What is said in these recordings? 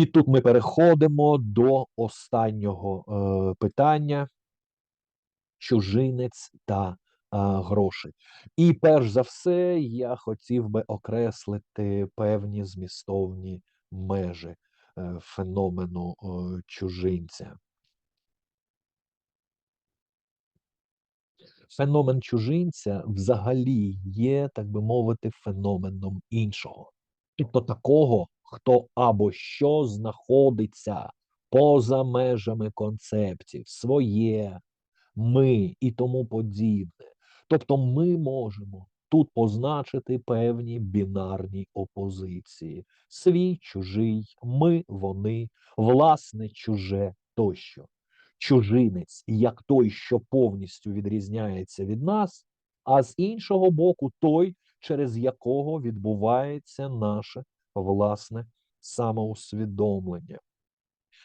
І тут ми переходимо до останнього е, питання: чужинець та а, гроші. І перш за все, я хотів би окреслити певні змістовні межі е, феномену е, чужинця. Феномен чужинця взагалі є, так би мовити, феноменом іншого. Тобто такого, хто або що знаходиться поза межами концептів, своє, ми і тому подібне. Тобто ми можемо тут позначити певні бінарні опозиції: свій, чужий, ми, вони, власне, чуже тощо. Чужинець як той, що повністю відрізняється від нас, а з іншого боку, той, через якого відбувається наше власне самоусвідомлення.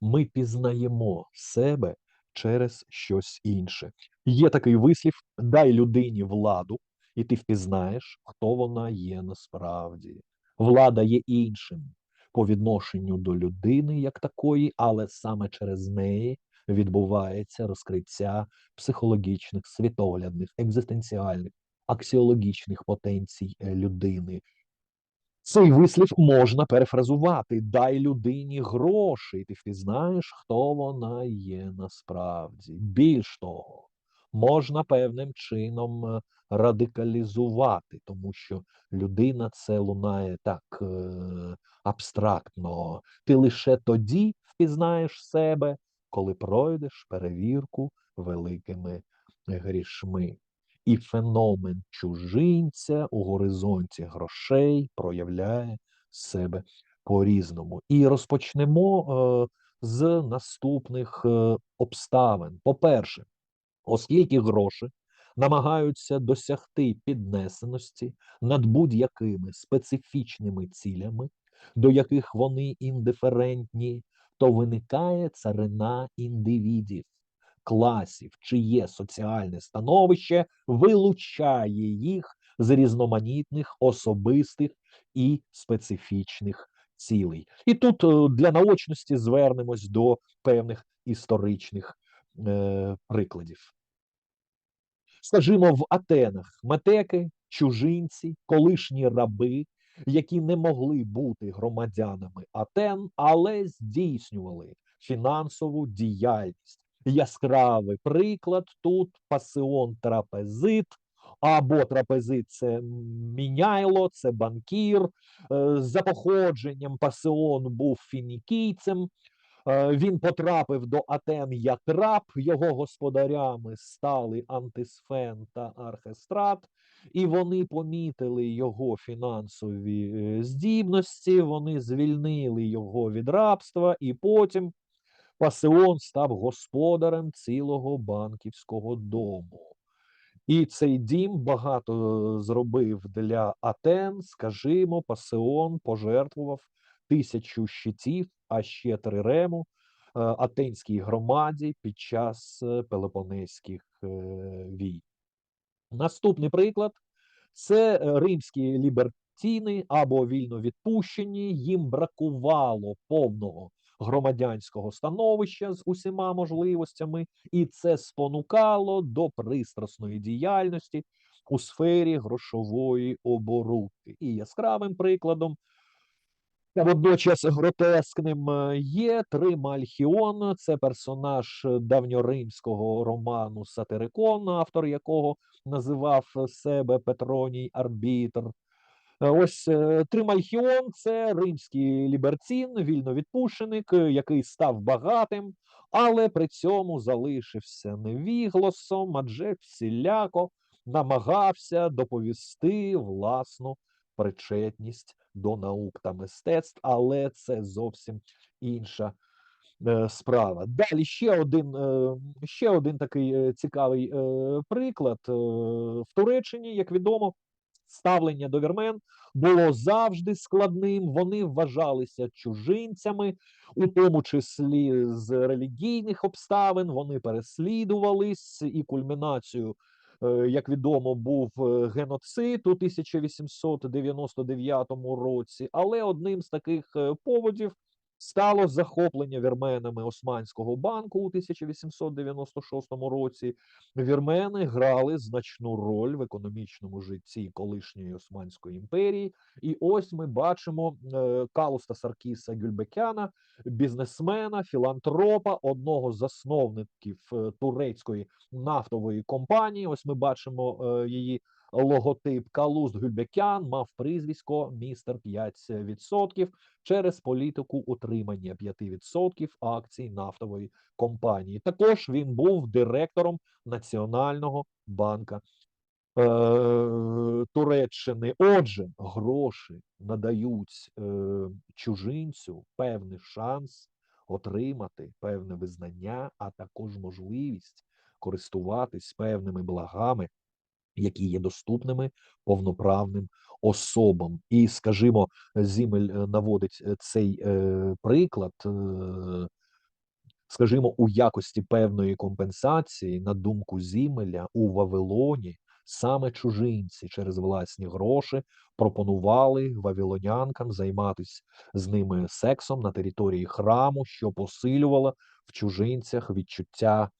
Ми пізнаємо себе через щось інше. Є такий вислів: дай людині владу, і ти впізнаєш, хто вона є насправді. Влада є іншим по відношенню до людини як такої, але саме через неї відбувається розкриття психологічних, світоглядних, екзистенціальних, аксіологічних потенцій е, людини. Цей вислів можна перефразувати: дай людині гроші, і ти впізнаєш, хто вона є насправді. Більш того, можна певним чином е, радикалізувати, тому що людина це лунає так е, абстрактно. Ти лише тоді впізнаєш себе, коли пройдеш перевірку великими грішми. І феномен чужинця у горизонті грошей проявляє себе по-різному. І розпочнемо е, з наступних е, обставин. По-перше, оскільки гроші намагаються досягти піднесеності над будь-якими специфічними цілями, до яких вони індиферентні, то виникає царина індивідів класів, чиє соціальне становище вилучає їх з різноманітних особистих і специфічних цілей. І тут е, для наочності звернемось до певних історичних е, прикладів. Скажімо, в Атенах метеки, чужинці, колишні раби, які не могли бути громадянами Атен, але здійснювали фінансову діяльність яскравий приклад тут пасеон трапезит, або трапезит це міняйло, це банкір. Е, за походженням пасеон був фінікійцем. Е, він потрапив до Атен як раб, його господарями стали Антисфен та Архестрат, і вони помітили його фінансові е, здібності, вони звільнили його від рабства, і потім Пасеон став господарем цілого банківського дому. І цей дім багато зробив для Атен. Скажімо, Пасеон пожертвував тисячу щитів, а ще три рему е, атенській громаді під час е, Пелопонезьких е, війн. Наступний приклад це римські лібертіни або вільно відпущені. Їм бракувало повного громадянського становища з усіма можливостями, і це спонукало до пристрасної діяльності у сфері грошової оборудки. І яскравим прикладом. Водночас гротескним е, є Тримальхіон, це персонаж давньоримського роману Сатирикон, автор якого називав себе Петроній Арбітр. Е, ось е, Тримальхіон це римський лібертін, вільновідпущеник, е, який став багатим, але при цьому залишився невігласом, адже всіляко намагався доповісти власну причетність до наук та мистецтв, але це зовсім інша справа. Далі ще один ще один такий цікавий приклад в Туреччині, як відомо ставлення до вірмен було завжди складним. Вони вважалися чужинцями, у тому числі з релігійних обставин. Вони переслідувались і кульмінацією. Е, як відомо, був е, геноцид у 1899 році, але одним з таких е, поводів Стало захоплення вірменами Османського банку у 1896 році. Вірмени грали значну роль в економічному житті колишньої Османської імперії. І ось ми бачимо е, Калуста Саркіса Гюльбекяна, бізнесмена, філантропа, одного з засновників е, турецької нафтової компанії. Ось ми бачимо е, її логотип Калуст Гюльбекян мав прізвисько містер 5% через політику утримання 5% акцій нафтової компанії. Також він був директором Національного банка е, Туреччини. Отже, гроші надають е, чужинцю певний шанс отримати певне визнання, а також можливість користуватись певними благами, які є доступними повноправним особам. І, скажімо, Зімель е, наводить е, цей е, приклад. Скажімо, у якості певної компенсації, на думку Зімеля, у Вавилоні саме чужинці через власні гроші пропонували вавилонянкам займатися з ними сексом на території храму, що посилювало в чужинцях відчуття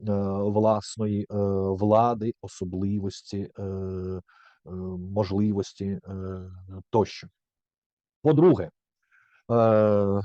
власної е, влади, особливості, е, е, можливості е, тощо. По-друге, е,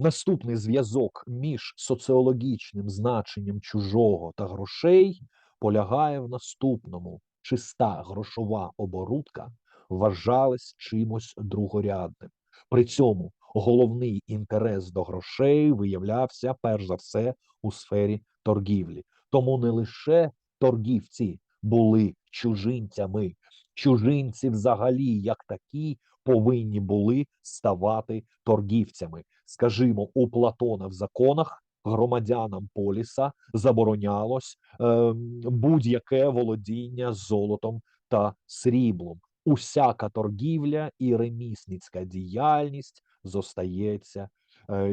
Наступний зв'язок між соціологічним значенням чужого та грошей полягає в наступному: чиста грошова оборудка вважалась чимось другорядним. При цьому головний інтерес до грошей виявлявся перш за все у сфері торгівлі. Тому не лише торгівці були чужинцями, чужинці взагалі, як такі, повинні були ставати торгівцями. Скажімо, у Платона в законах громадянам поліса заборонялось е, будь-яке володіння золотом та сріблом. Усяка торгівля і ремісницька діяльність зостається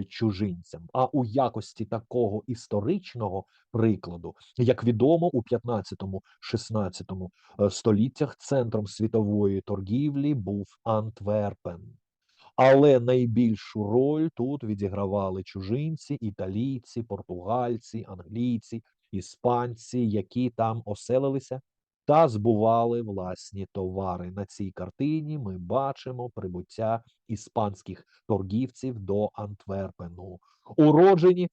чужинцям. А у якості такого історичного прикладу, як відомо, у 15-16 е, століттях центром світової торгівлі був Антверпен. Але найбільшу роль тут відігравали чужинці, італійці, португальці, англійці, іспанці, які там оселилися та збували власні товари. На цій картині ми бачимо прибуття іспанських торгівців до Антверпену. Уроджені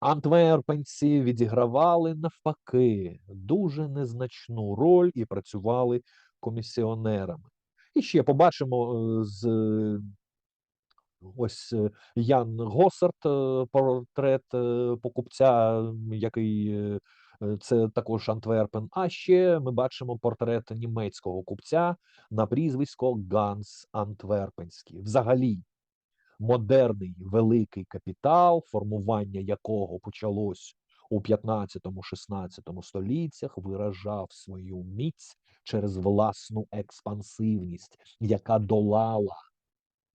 антверпенці відігравали навпаки дуже незначну роль і працювали комісіонерами. І ще побачимо е, з ось е, Ян Госарт, е, портрет е, покупця, який е, е, це також Антверпен. А ще ми бачимо портрет німецького купця на прізвисько Ганс Антверпенський. Взагалі, модерний великий капітал, формування якого почалось у 15-16 століттях, виражав свою міць через власну експансивність, яка долала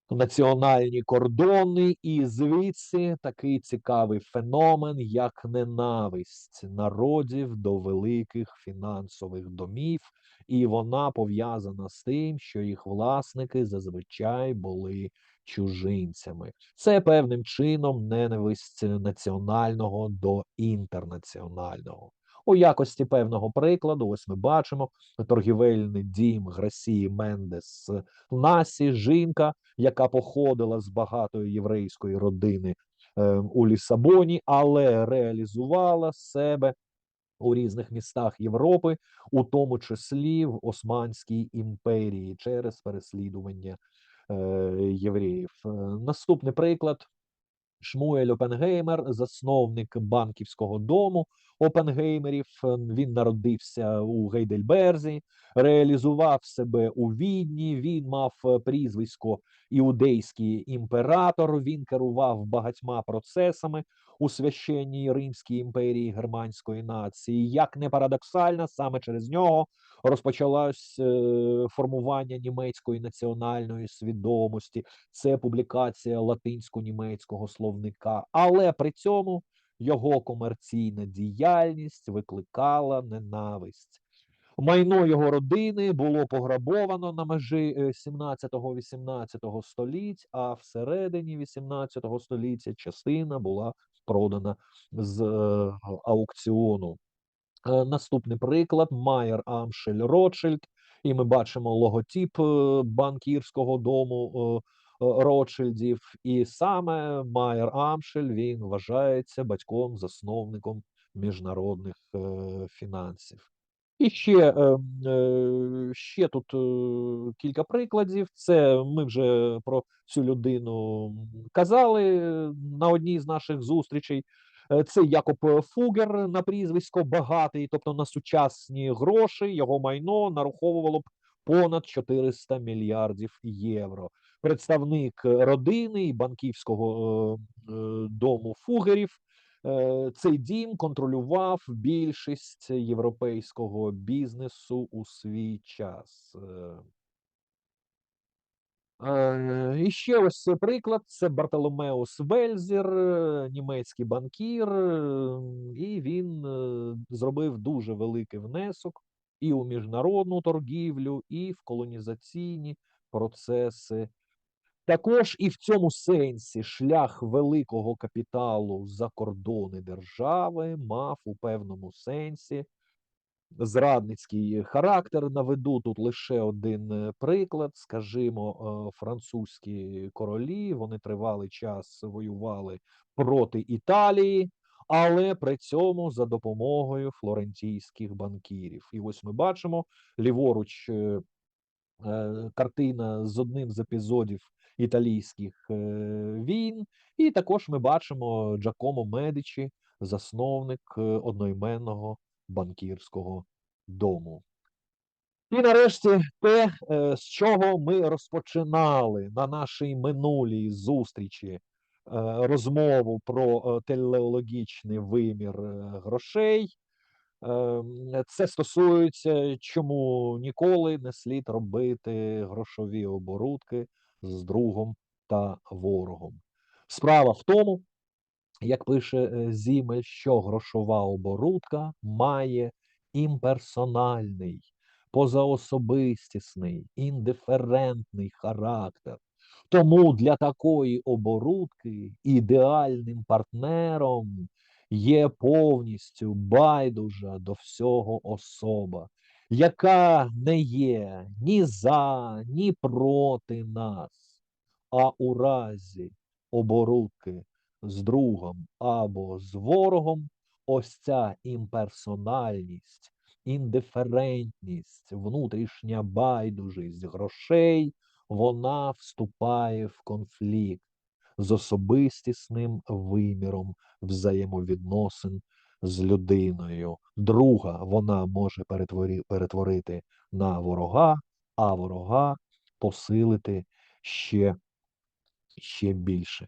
національні кордони, і звідси такий цікавий феномен, як ненависть народів до великих фінансових домів, і вона пов'язана з тим, що їх власники зазвичай були чужинцями. Це певним чином ненависть національного до інтернаціонального. У якості певного прикладу, ось ми бачимо торгівельний дім Грасії Мендес Насі, жінка, яка походила з багатої єврейської родини е, у Лісабоні, але реалізувала себе у різних містах Європи, у тому числі в Османській імперії, через переслідування е, євреїв. Е, Наступний приклад. Шмуель Опенгеймер, засновник банківського дому Опенгеймерів. Е, Він народився у Гейдельберзі, реалізував себе у Відні. Він мав е, прізвисько іудейський імператор. Він керував багатьма процесами у священній Римській імперії германської нації. Як не парадоксально, саме через нього розпочалось е, формування німецької національної свідомості. Це публікація латинсько-німецького словника, але при цьому його комерційна діяльність викликала ненависть. Майно його родини було пограбовано на межі 17-18 століть, а всередині 18 століття частина була продана з е, аукціону. Е, Наступний приклад Майер Амшель Ротшильд, і ми бачимо логотип е, банкірського дому Ротшильдів. І саме Майер Амшель він вважається батьком, засновником міжнародних фінансів. І ще, е, е, ще тут е, кілька прикладів. Це ми вже про цю людину казали е, на одній з наших зустрічей. Це Якоб Фугер на прізвисько багатий, тобто на сучасні гроші його майно нараховувало б понад 400 мільярдів євро. Представник родини і банківського дому Фугерів. Е, Цей дім контролював більшість європейського бізнесу у свій час. Е, Е, І ще ось приклад: це Бартоломеус Вельзер, е, німецький банкір, і він зробив дуже великий внесок і у міжнародну торгівлю, і в колонізаційні процеси. Також і в цьому сенсі шлях великого капіталу за кордони держави мав у певному сенсі зрадницький характер. Наведу тут лише один е, приклад. Скажімо, е, французькі королі вони тривалий час воювали проти Італії, але при цьому за допомогою флорентійських банкірів. І ось ми бачимо ліворуч. Е, Картина з одним з епізодів італійських е, війн, і також ми бачимо Джакомо Медичі, засновник е, одноіменного банкірського дому. І нарешті те, з чого ми розпочинали на нашій минулій зустрічі розмову про телеологічний вимір грошей. Ем, Це стосується, чому ніколи не слід робити грошові оборудки з другом та ворогом. Справа в тому, як пише е, Зімель, що грошова оборудка має імперсональний, позаособистісний, індиферентний характер. Тому для такої оборудки ідеальним партнером є повністю байдужа до всього особа, яка не є ні за, ні проти нас, а у разі оборудки з другом або з ворогом, ось ця імперсональність, індиферентність, внутрішня байдужість грошей, вона вступає в конфлікт з особистісним виміром взаємовідносин з людиною. Друга вона може перетворити на ворога, а ворога посилити ще, ще більше.